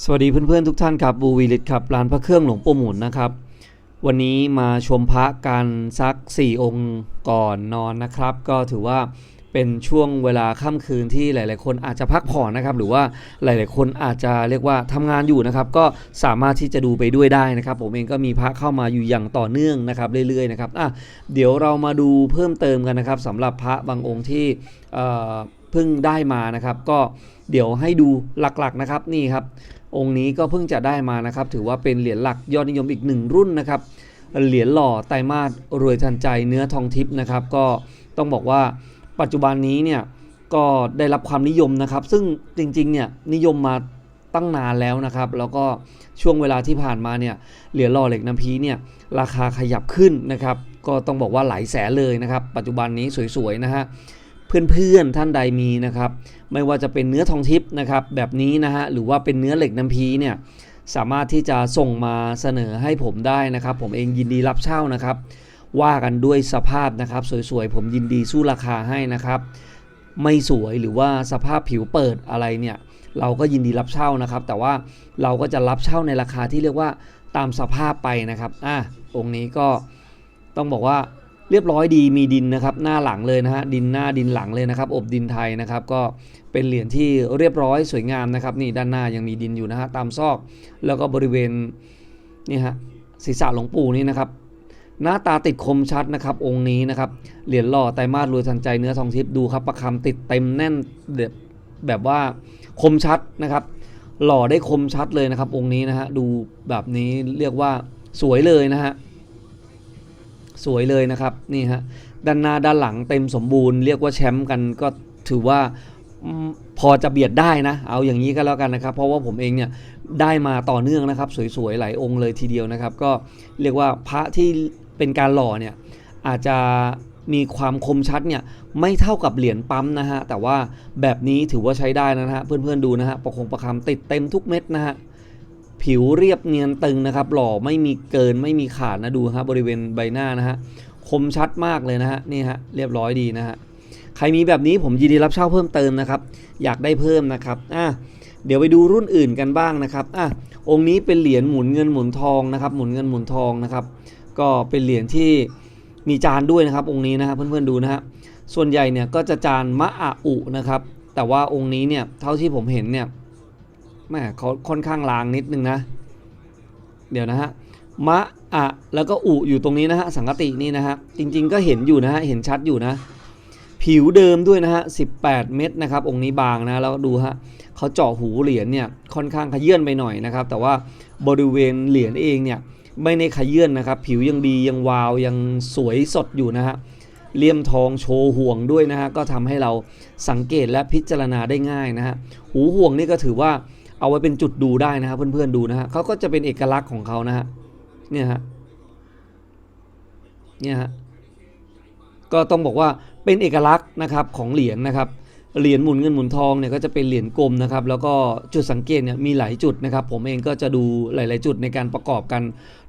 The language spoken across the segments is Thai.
สวัสดีเพื่อนๆทุกท่านครับบูวีลิตครับร้านพระเครื่องหลวงปู่หมุนนะครับ วันนี้มาชมพระกันสัก 4 องค์ก่อนนอนนะครับ ก็ถือว่าเป็นช่วงเวลาค่ำคืนที่หลาย ๆ คนอาจจะพักผ่อนนะครับ หรือว่าหลาย ๆ คนอาจจะเรียกว่าทำงานอยู่นะครับ ก็สามารถที่จะดูไปด้วยได้นะครับ ผมเองก็มีพระเข้ามาอยู่อย่างต่อเนื่องนะครับ เรื่อย ๆ นะครับอะเดี๋ยวเรามาดูเพิ่มเติมกันนะครับสำหรับพระบางองค์ที่เอ่อเพิ่งได้มานะครับ ก็เดี๋ยวให้ดูหลัก ๆ นะครับนี่ครับ องค์นี้ก็เพิ่งจะได้มานะครับ ถือว่าเป็นเหรียญหลักยอดนิยมอีกหนึ่งรุ่นนะครับ เหรียญหล่อไตรมาสรวยทันใจเนื้อทองทิพย์นะครับ ก็ต้องบอกว่าปัจจุบันนี้เนี่ยก็ได้รับความนิยมนะครับ ซึ่งจริงๆเนี่ยนิยมมาตั้งนานแล้วนะครับ แล้วก็ช่วงเวลาที่ผ่านมาเนี่ยเหรียญหล่อเหล็กน้ำพีเนี่ยราคาขยับขึ้นนะครับ ก็ต้องบอกว่าหลายแสนเลยนะครับ ปัจจุบันนี้สวยๆนะฮะ เพื่อนๆท่านใดมีนะครับ ไม่ว่าจะเป็นเนื้อทองทิพย์นะครับแบบนี้นะฮะหรือว่าเป็นเนื้อเหล็กน้ำพีเนี่ยสามารถที่จะส่งมาเสนอให้ผมได้นะครับ ผมเองยินดีรับเช่านะครับ ว่ากันด้วยสภาพนะครับ สวยๆ ผมยินดีสู้ราคาให้นะครับ ไม่สวยหรือว่าสภาพผิวเปิดอะไรเนี่ย เราก็ยินดีรับเช่านะครับ แต่ว่าเราก็จะรับเช่าในราคาที่เรียกว่าตามสภาพไปนะครับอะองค์นี้ก็ต้องบอกว่า เรียบร้อยดีมีดินนะครับหน้าหลังเลยนะฮะดินหน้าดินหลังเลยนะครับ อบดินไทยนะครับก็เป็นเหรียญที่เรียบร้อยสวยงามนะครับนี่ด้านหน้ายังมีดินอยู่นะฮะตามซอก แล้วก็บริเวณนี่ฮะศีรษะหลวงปู่นี่นะครับหน้าตาติดคมชัดนะครับ องค์นี้นะครับเหรียญหล่อไตมาสรวยทันใจเนื้อทองทิพย์ดูครับประคำติดเต็มแน่นแบบแบบว่าคมชัดนะครับ หล่อได้คมชัดเลยนะครับ องค์นี้นะฮะดูแบบนี้เรียกว่าสวยเลยนะฮะ สวยเลยนะครับนี่ฮะด้านหน้าด้านหลังเต็มสมบูรณ์เรียกว่าแชมป์กันก็ถือว่าพอจะเบียดได้นะ เอาอย่างนี้ก็แล้วกันนะครับ เพราะว่าผมเองเนี่ยได้มาต่อเนื่องนะครับ สวยๆหลายองค์เลยทีเดียวนะครับ ก็เรียกว่าพระที่เป็นการหล่อเนี่ยอาจจะมีความคมชัดเนี่ยไม่เท่ากับเหรียญปั๊มนะฮะแต่ว่าแบบนี้ถือว่าใช้ได้นะฮะเพื่อนๆดูนะฮะประคงประคำติดเต็มทุกเม็ดนะฮะ ผิวเรียบเนียนตึงนะครับ หล่อไม่มีเกินไม่มีขาดนะดูฮะบริเวณใบหน้านะฮะคมชัดมากเลยนะฮะนี่ฮะเรียบร้อยดีนะฮะใครมีแบบนี้ผมยินดีรับเช่าเพิ่มเติมนะครับ อยากได้เพิ่มนะครับอะเดี๋ยวไปดูรุ่นอื่นกันบ้างนะครับอะองค์นี้เป็นเหรียญหมุนเงินหมุนทองนะครับ หมุนเงินหมุนทองนะครับ ก็เป็นเหรียญที่มีจานด้วยนะครับ องค์นี้นะครับเพื่อนๆดูนะฮะส่วนใหญ่เนี่ยก็จะจานมะอะอุนะครับ แต่ว่าองค์นี้เนี่ยเท่าที่ผมเห็นเนี่ย แม่เขาค่อนข้างลางนิดนึงนะ เดี๋ยวนะฮะมะอะแล้วก็อุอยู่ตรงนี้นะฮะสังกตินี่นะฮะจริงๆก็เห็นอยู่นะฮะเห็นชัดอยู่นะ ผิวเดิมด้วยนะฮะ18 เม็ดนะครับองค์นี้บางนะแล้วดูฮะเขาเจาะหูเหรียญเนี่ยค่อนข้างขยื่นไปหน่อยนะครับ แต่ว่าบริเวณเหรียญเองเนี่ยไม่ในขยื่นนะครับ ผิวยังดียังวาวยังสวยสดอยู่นะฮะเลี่ยมทองโชว์ห่วงด้วยนะฮะก็ทำให้เราสังเกตและพิจารณาได้ง่ายนะฮะหูห่วงนี่ก็ถือว่า เอาไว้เป็นจุดดูได้นะครับ เพื่อนๆดูนะฮะเขาก็จะเป็นเอกลักษณ์ของเขานะฮะเนี่ยฮะเนี่ยฮะก็ต้องบอกว่าเป็นเอกลักษณ์นะครับของเหรียญนะครับเหรียญหมุนเงินหมุนทองเนี่ยก็จะเป็นเหรียญกลมนะครับ แล้วก็จุดสังเกตเนี่ยมีหลายจุดนะครับ ผมเองก็จะดูหลาย ๆ จุดในการประกอบกัน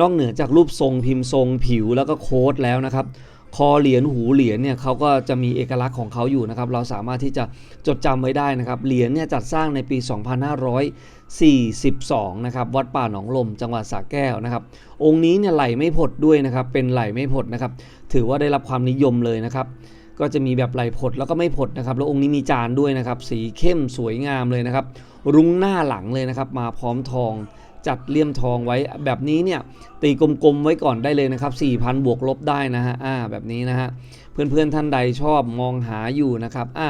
นอกเหนือจากรูปทรงพิมพ์ทรงผิวแล้วก็โค้ดแล้วนะครับ คอเหรียญหูเหรียญเนี่ยเขาก็จะมีเอกลักษณ์ของเขาอยู่นะครับ เราสามารถที่จะจดจำไว้ได้นะครับ เหรียญเนี่ยจัดสร้างในปี 2542 นะครับ วัดป่าหนองลม จังหวัดสระแก้วนะครับ องค์นี้เนี่ยไหลไม่ผดด้วยนะครับ เป็นไหลไม่ผดนะครับ ถือว่าได้รับความนิยมเลยนะครับ ก็จะมีแบบไหลผดแล้วก็ไม่ผดนะครับ แล้วองค์นี้มีจานด้วยนะครับ สีเข้มสวยงามเลยนะครับ รุ้งหน้าหลังเลยนะครับ มาพร้อมทอง จัดเลี่ยมทองไว้แบบนี้เนี่ยตีกลมๆไว้ก่อนได้เลยนะครับ 4,000 บวกลบได้นะฮะอ่าแบบนี้นะฮะเพื่อนๆท่านใดชอบมองหาอยู่นะครับอะ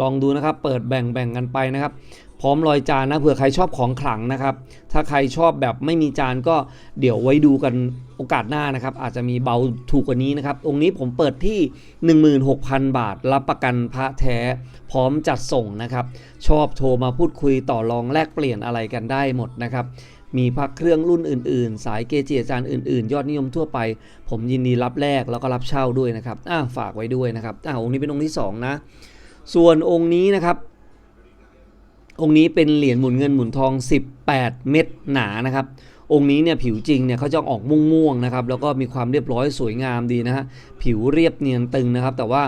ลองดูนะครับเปิดแบ่งแบ่งกันไปนะครับพร้อมรอยจานนะเผื่อใครชอบของขลังนะครับ ถ้าใครชอบแบบไม่มีจานก็เดี๋ยวไว้ดูกันโอกาสหน้านะครับ อาจจะมีเบาถูกกว่านี้นะครับ องค์นี้ผมเปิดที่ 16,000 บาท รับประกันพระแท้พร้อมจัดส่งนะครับ ชอบโทรมาพูดคุยต่อรองแลกเปลี่ยนอะไรกันได้หมดนะครับ มีพระเครื่องรุ่นอื่นๆ สายเกจิอาจารย์อื่นๆ ยอดนิยมทั่วไป ผมยินดีรับแลกแล้วก็รับเช่าด้วยนะครับอ่าฝากไว้ด้วยนะครับอ่าองค์นี้เป็นองค์ที่สองนะส่วนองค์นี้นะครับ องค์นี้เป็นเหรียญหมุนเงินหมุนทอง 18 เม็ดหนานะครับองค์นี้เนี่ยผิวจริงเนี่ยเขาจะออกม่วงๆนะครับแล้วก็มีความเรียบร้อยสวยงามดีนะฮะผิวเรียบเนียนตึงนะครับ แต่ว่า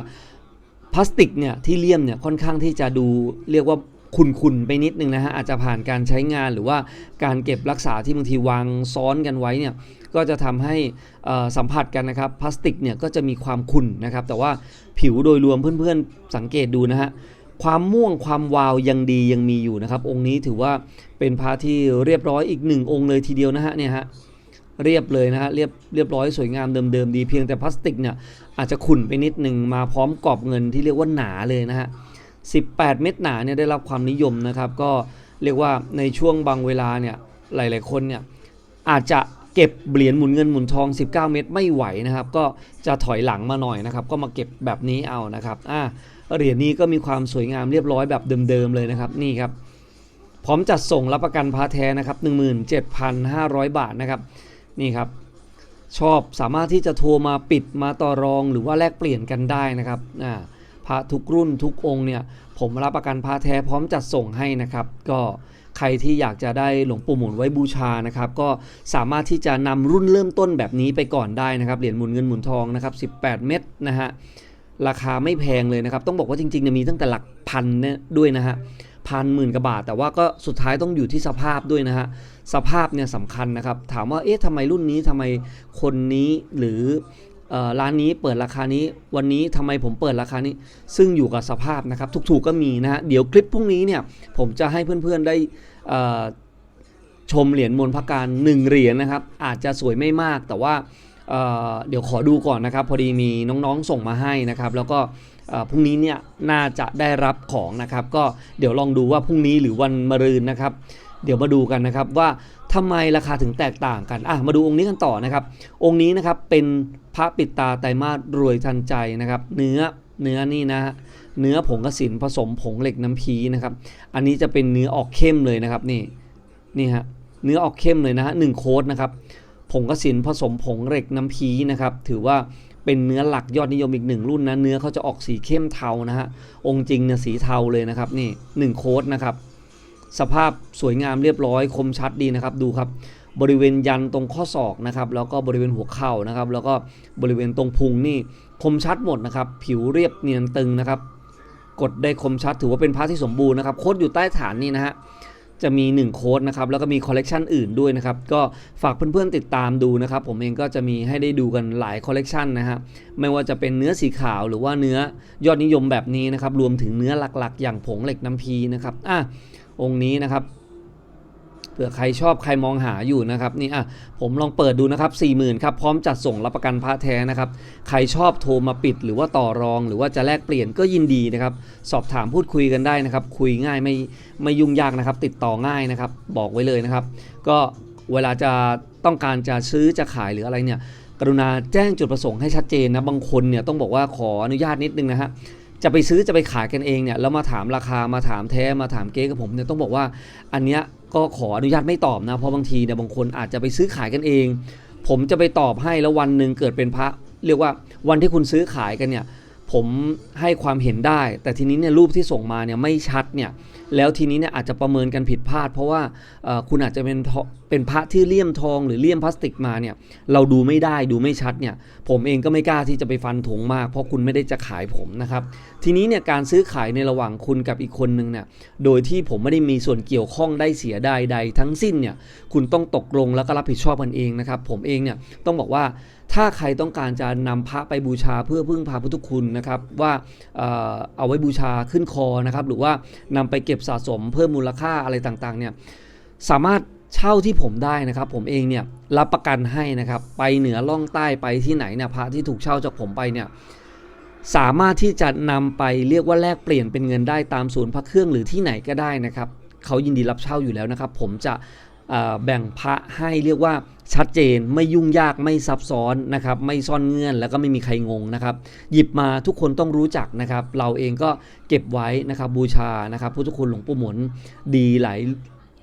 พลาสติกเนี่ยที่เลี่ยมเนี่ยค่อนข้างที่จะดูเรียกว่า ขุ่นๆไปนิดนึงนะฮะอาจจะผ่านการใช้งานหรือว่าการเก็บรักษาที่บางทีวางซ้อนกันไว้เนี่ยก็จะทำให้สัมผัสกันนะครับพลาสติกเนี่ยก็จะมีความขุ่นนะครับ แต่ว่าผิวโดยรวมเพื่อนๆ สังเกตดูนะฮะความม่วงความวาวยังดียังมีอยู่นะครับ องค์นี้ถือว่าเป็นพระที่เรียบร้อยอีกหนึ่งองค์เลยทีเดียวนะฮะเนี่ยฮะเรียบเลยนะฮะเรียบเรียบร้อยสวยงามเดิมๆดีเพียงแต่พลาสติกเนี่ยอาจจะขุ่นไปนิดหนึ่งมาพร้อมกรอบเงินที่เรียกว่าหนาเลยนะฮะ 18 เม็ดหนาเนี่ยได้รับความนิยมนะครับ ก็เรียกว่าในช่วงบางเวลาเนี่ยหลาย ๆ คนเนี่ยอาจจะเก็บเหรียญหมุนเงินหมุนทอง 19 เม็ดไม่ไหวนะครับ ก็จะถอยหลังมาหน่อยนะครับ ก็มาเก็บแบบนี้เอานะครับอ่าเหรียญนี้ก็มีความสวยงามเรียบร้อยแบบเดิม ๆ เลยนะครับนี่ครับพร้อมจัดส่งรับประกันพาแท้นะครับ 17,500 บาทนะครับนี่ครับชอบสามารถที่จะโทรมาปิดมาต่อรองหรือว่าแลกเปลี่ยนกันได้นะครับอ่า พระทุกรุ่นทุกองค์เนี่ยผมรับประกันพระแท้พร้อมจัดส่งให้นะครับ ก็ใครที่อยากจะได้หลวงปู่หมุนไว้บูชานะครับ ก็สามารถที่จะนำรุ่นเริ่มต้นแบบนี้ไปก่อนได้นะครับเหรียญหมุนเงินหมุนทองนะครับ18 เม็ดนะฮะราคาไม่แพงเลยนะครับ ต้องบอกว่าจริงๆเนี่ยมีตั้งแต่หลักพันเนี่ยด้วยนะฮะพันหมื่นกว่าบาท แต่ว่าก็สุดท้ายต้องอยู่ที่สภาพด้วยนะฮะสภาพเนี่ยสำคัญนะครับ ถามว่าเอ๊ะทำไมรุ่นนี้ทำไมคนนี้หรือ ร้านนี้เปิดราคานี้วันนี้ทำไมผมเปิดราคานี้ ซึ่งอยู่กับสภาพนะครับถูกๆก็มีนะฮะเดี๋ยวคลิปพรุ่งนี้เนี่ยผมจะให้เพื่อนๆได้ชมเหรียญมนพการหนึ่งเหรียญนะครับอาจจะสวยไม่มากแต่ว่าเเดี๋ยวขอดูก่อนนะครับ พอดีมีน้องๆส่งมาให้นะครับ แล้วก็พรุ่งนี้เนี่ยน่าจะได้รับของนะครับ ก็เดี๋ยวลองดูว่าพรุ่งนี้หรือวันมะรืนนะครับ เดี๋ยวมาดูกันนะครับว่าทำไมราคาถึงแตกต่างกันอะมาดูองค์นี้กันต่อนะครับ องค์นี้นะครับเป็นพระปิดตาไตรมาสรวยทันใจนะครับ เนื้อเนื้อนี่นะเนื้อผงกระสินผสมผงเหล็กน้ำพีนะครับ อันนี้จะเป็นเนื้อออกเข้มเลยนะครับนี่นี่ฮะเนื้อออกเข้มเลยนะฮะหนึ่งโค้ดนะครับผงกระสินผสมผงเหล็กน้ำพีนะครับ ถือว่าเป็นเนื้อหลักยอดนิยมอีกหนึ่งรุ่นนะเนื้อเขาจะออกสีเข้มเทานะฮะองค์จริงเนี่ยสีเทาเลยนะครับนี่หนึ่งโค้ดนะครับ สภาพสวยงามเรียบร้อยคมชัดดีนะครับดูครับบริเวณยันตรงข้อศอกนะครับแล้วก็บริเวณหัวเข่านะครับ แล้วก็บริเวณตรงพุงนี่คมชัดหมดนะครับ ผิวเรียบเนียนตึงนะครับกดได้คมชัดถือว่าเป็นพาร์ทที่สมบูรณ์นะครับโค้ดอยู่ใต้ฐานนี่นะฮะจะมี 1 โค้ดนะครับแล้วก็มีคอลเลกชันอื่นด้วยนะครับก็ฝากเพื่อนๆติดตามดูนะครับ ผมเองก็จะมีให้ได้ดูกันหลายคอลเลกชันนะฮะไม่ว่าจะเป็นเนื้อสีขาวหรือว่าเนื้อยอดนิยมแบบนี้นะครับรวมถึงเนื้อหลักๆ อย่างผงเหล็กน้ำพีนะครับอะ องค์นี้นะครับเผื่อใครชอบใครมองหาอยู่นะครับนี่อะผมลองเปิดดูนะครับ40,000ครับพร้อมจัดส่งรับประกันพระแท้นะครับใครชอบโทรมาปิดหรือว่าต่อรอง หรือว่าจะแลกเปลี่ยนก็ยินดีนะครับ สอบถามพูดคุยกันได้นะครับ คุยง่ายไม่ไม่ยุ่งยากนะครับ ติดต่อง่ายนะครับ บอกไว้เลยนะครับ ก็เวลาจะต้องการจะซื้อจะขายหรืออะไรเนี่ยกรุณาแจ้งจุดประสงค์ให้ชัดเจนนะบางคนเนี่ยต้องบอกว่าขออนุญาตนิดนึงนะฮะ จะไปซื้อจะไปขายกันเองเนี่ยแล้วมาถามราคามาถามแท้มาถามเก๊กับผมเนี่ยต้องบอกว่าอันเนี้ยก็ขออนุญาตไม่ตอบนะเพราะบางทีเนี่ยบางคนอาจจะไปซื้อขายกันเอง ผมจะไปตอบให้แล้ววันหนึ่งเกิดเป็นพระ เรียกว่าวันที่คุณซื้อขายกันเนี่ย ผมให้ความเห็นได้ แต่ทีนี้เนี่ยรูปที่ส่งมาเนี่ยไม่ชัดเนี่ยแล้วทีนี้เนี่ยอาจจะประเมินกันผิดพลาด เพราะว่าคุณอาจจะเป็นเป็นพระที่เลี่ยมทองหรือเลี่ยมพลาสติกมาเนี่ยเราดูไม่ได้ดูไม่ชัดเนี่ยผมเองก็ไม่กล้าที่จะไปฟันธงมาก เพราะคุณไม่ได้จะขายผมนะครับทีนี้เนี่ยการซื้อขายในระหว่างคุณกับอีกคนนึงเนี่ยโดยที่ผมไม่ได้มีส่วนเกี่ยวข้องได้เสียใดใดทั้งสิ้นเนี่ยคุณต้องตกลงแล้วก็รับผิดชอบกันเองนะครับผมเองเนี่ยต้องบอกว่า ถ้าใครต้องการจะนำพระไปบูชาเพื่อพึ่งพาพุทธคุณนะครับว่าเอาไว้บูชาขึ้นคอนะครับหรือว่านำไปเก็บสะสมเพิ่มมูลค่าอะไรต่างๆเนี่ยสามารถเช่าที่ผมได้นะครับ ผมเองเนี่ยรับประกันให้นะครับไปเหนือล่องใต้ไปที่ไหนเนี่ยพระที่ถูกเช่าจากผมไปเนี่ยสามารถที่จะนำไปเรียกว่าแลกเปลี่ยนเป็นเงินได้ตามศูนย์พระเครื่องหรือที่ไหนก็ได้นะครับเขายินดีรับเช่าอยู่แล้วนะครับ ผมจะ แบ่งพระให้เรียกว่าชัดเจนไม่ยุ่งยากไม่ซับซ้อนนะครับไม่ซ่อนเงื่อนแล้วก็ไม่มีใครงงนะครับ หยิบมาทุกคนต้องรู้จักนะครับ เราเองก็เก็บไว้นะครับบูชานะครับพุทธคุณหลวงปู่หมุนดีหลาย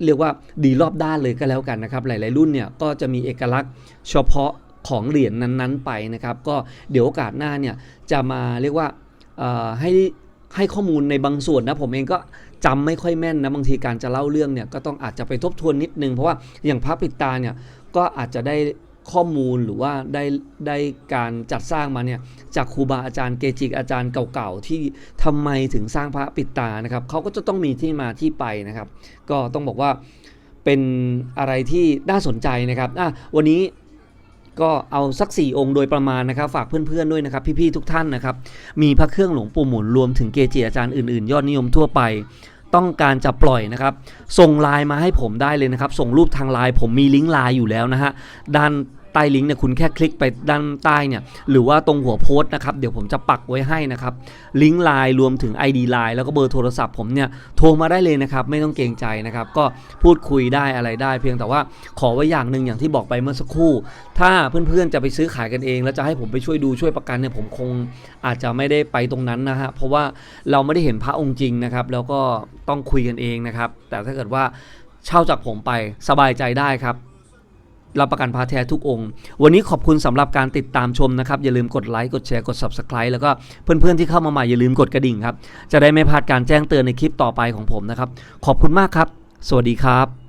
เรียกว่าดีรอบด้านเลยก็แล้วกันนะครับ หลาย ๆ รุ่นเนี่ยก็จะมีเอกลักษณ์เฉพาะของเหรียญนั้น ๆ ไปนะครับ ก็เดี๋ยวโอกาสหน้าเนี่ยจะมาเรียกว่าให้ ให้ข้อมูลในบางส่วนนะผมเองก็จำไม่ค่อยแม่นนะบางทีการจะเล่าเรื่องเนี่ยก็ต้องอาจจะไปทบทวนนิดนึง เพราะว่าอย่างพระปิดตาเนี่ยก็อาจจะได้ข้อมูลหรือว่าได้ได้การจัดสร้างมาเนี่ยจากครูบาอาจารย์เกจิอาจารย์เก่าๆที่ทำไมถึงสร้างพระปิดตานะครับเขาก็จะต้องมีที่มาที่ไปนะครับ ก็ต้องบอกว่าเป็นอะไรที่น่าสนใจนะครับวันนี้ ก็เอาสัก 4 องค์โดยประมาณนะครับฝากเพื่อนๆด้วยนะครับ พี่ๆทุกท่านนะครับ มีพระเครื่องหลวงปู่หมุนรวมถึงเกจิอาจารย์อื่นๆ ยอดนิยมทั่วไป ต้องการจะปล่อยนะครับ ส่งไลน์มาให้ผมได้เลยนะครับ ส่งรูปทางไลน์ผมมีลิงก์ไลน์อยู่แล้วนะฮะด้าน ใต้ลิงก์เนี่ยคุณแค่คลิกไปด้านใต้เนี่ยหรือว่าตรงหัวโพสต์นะครับเดี๋ยวผมจะปักไว้ให้นะครับลิงก์ไลน์รวมถึง ID ไลน์แล้วก็เบอร์โทรศัพท์ผมเนี่ยโทรมาได้เลยนะครับไม่ต้องเกรงใจนะครับก็พูดคุยได้อะไรได้ เพียงแต่ว่าขอไว้อย่างหนึ่งอย่างที่บอกไปเมื่อสักครู่ ถ้าเพื่อนๆจะไปซื้อขายกันเอง แล้วจะให้ผมไปช่วยดูช่วยประกันเนี่ยผมคงอาจจะไม่ได้ไปตรงนั้นนะฮะเพราะว่าเราไม่ได้เห็นพระองค์จริงนะครับแล้วก็ต้องคุยกันเองนะครับแต่ถ้าเกิดว่าเช่าจากผมไปสบายใจได้ครับ รับประกันพาแท้ทุกองค์ วันนี้ขอบคุณสำหรับการติดตามชมนะครับ อย่าลืมกดไลค์ กดแชร์ กด Subscribe แล้วก็เพื่อนๆที่เข้ามาใหม่อย่าลืมกดกระดิ่งครับ จะได้ไม่พลาดการแจ้งเตือนในคลิปต่อไปของผมนะครับ ขอบคุณมากครับ สวัสดีครับ